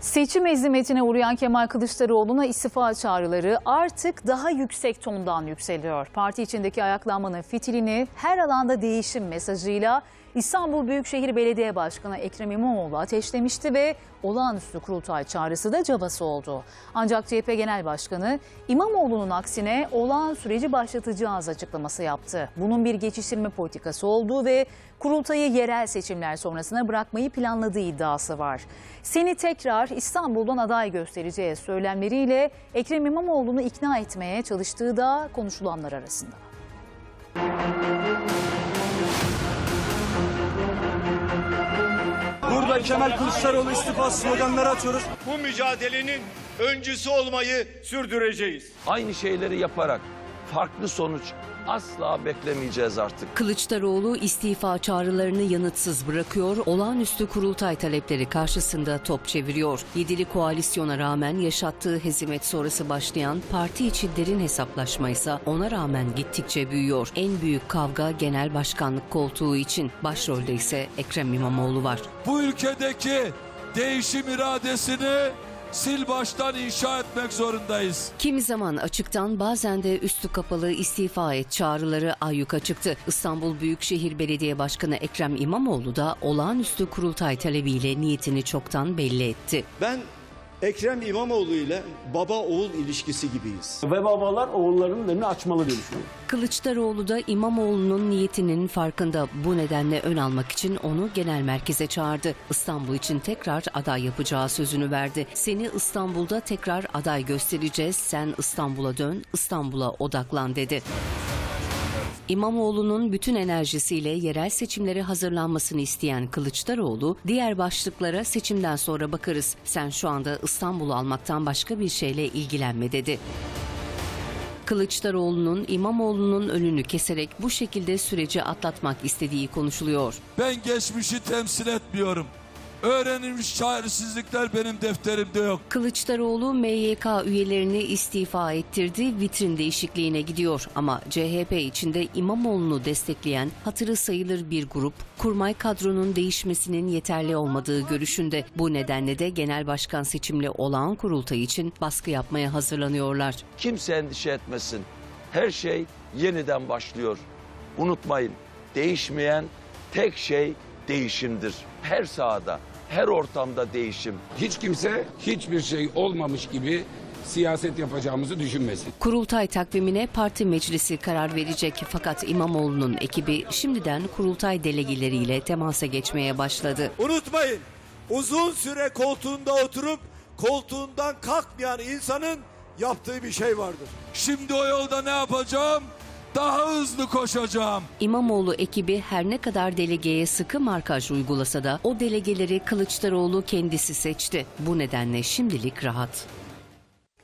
Seçim ezimetine uğrayan Kemal Kılıçdaroğlu'na istifa çağrıları artık daha yüksek tondan yükseliyor. Parti içindeki ayaklanmanın fitilini her alanda değişim mesajıyla İstanbul Büyükşehir Belediye Başkanı Ekrem İmamoğlu ateşlemişti ve olağanüstü kurultay çağrısı da cabası oldu. Ancak CHP Genel Başkanı İmamoğlu'nun aksine olağan süreci başlatacağız açıklaması yaptı. Bunun bir geçiştirme politikası olduğu ve kurultayı yerel seçimler sonrasına bırakmayı planladığı iddiası var. Seni tekrar İstanbul'dan aday göstereceğiz söylemleriyle Ekrem İmamoğlu'nu ikna etmeye çalıştığı da konuşulanlar arasında. Burada Kemal Kılıçdaroğlu istifa sloganları atıyoruz. Bu mücadelenin öncüsü olmayı sürdüreceğiz. aynı şeyleri yaparak farklı sonuç asla beklemeyeceğiz artık. Kılıçdaroğlu istifa çağrılarını yanıtsız bırakıyor, olağanüstü kurultay talepleri karşısında top çeviriyor. Yedili koalisyona rağmen yaşattığı hezimet sonrası başlayan parti içi derin hesaplaşma ise ona rağmen gittikçe büyüyor. En büyük kavga genel başkanlık koltuğu için. Başrolde ise Ekrem İmamoğlu var. bu ülkedeki değişim iradesini sil baştan inşa etmek zorundayız. Kimi zaman açıktan bazen de üstü kapalı istifa et çağrıları ayyuka çıktı. İstanbul Büyükşehir Belediye Başkanı Ekrem İmamoğlu da olağanüstü kurultay talebiyle niyetini çoktan belli etti. Ben Ekrem İmamoğlu ile baba oğul ilişkisi gibiyiz. Ve babalar oğullarının önünü açmalı diye düşünüyorum. Kılıçdaroğlu da İmamoğlu'nun niyetinin farkında bu nedenle ön almak için onu genel merkeze çağırdı. İstanbul için tekrar aday yapacağı sözünü verdi. Seni İstanbul'da tekrar aday göstereceğiz. Sen İstanbul'a dön, İstanbul'a odaklan dedi. İmamoğlu'nun bütün enerjisiyle yerel seçimlere hazırlanmasını isteyen Kılıçdaroğlu, diğer başlıklara seçimden sonra bakarız. Sen şu anda İstanbul'u almaktan başka bir şeyle ilgilenme dedi. Kılıçdaroğlu'nun İmamoğlu'nun önünü keserek bu şekilde süreci atlatmak istediği konuşuluyor. Ben geçmişi temsil etmiyorum. Öğrenilmiş çaresizlikler benim defterimde yok. Kılıçdaroğlu MYK üyelerini istifa ettirdi, vitrin değişikliğine gidiyor. Ama CHP içinde İmamoğlu'nu destekleyen hatırı sayılır bir grup, kurmay kadronun değişmesinin yeterli olmadığı görüşünde. Bu nedenle de genel başkan seçimli olağan kurultay için baskı yapmaya hazırlanıyorlar. Kimse endişe etmesin. Her şey yeniden başlıyor. Unutmayın, değişmeyen tek şey değişimdir. Her sahada, her ortamda değişim. hiç kimse hiçbir şey olmamış gibi siyaset yapacağımızı düşünmesin. Kurultay takvimine parti meclisi karar verecek fakat İmamoğlu'nun ekibi şimdiden kurultay delegileriyle temasa geçmeye başladı. Unutmayın uzun süre koltuğunda oturup koltuğundan kalkmayan insanın yaptığı bir şey vardır. Şimdi o yolda ne yapacağım? Daha hızlı koşacağım. İmamoğlu ekibi her ne kadar delegeye sıkı markaj uygulasa da o delegeleri Kılıçdaroğlu kendisi seçti. Bu nedenle şimdilik rahat.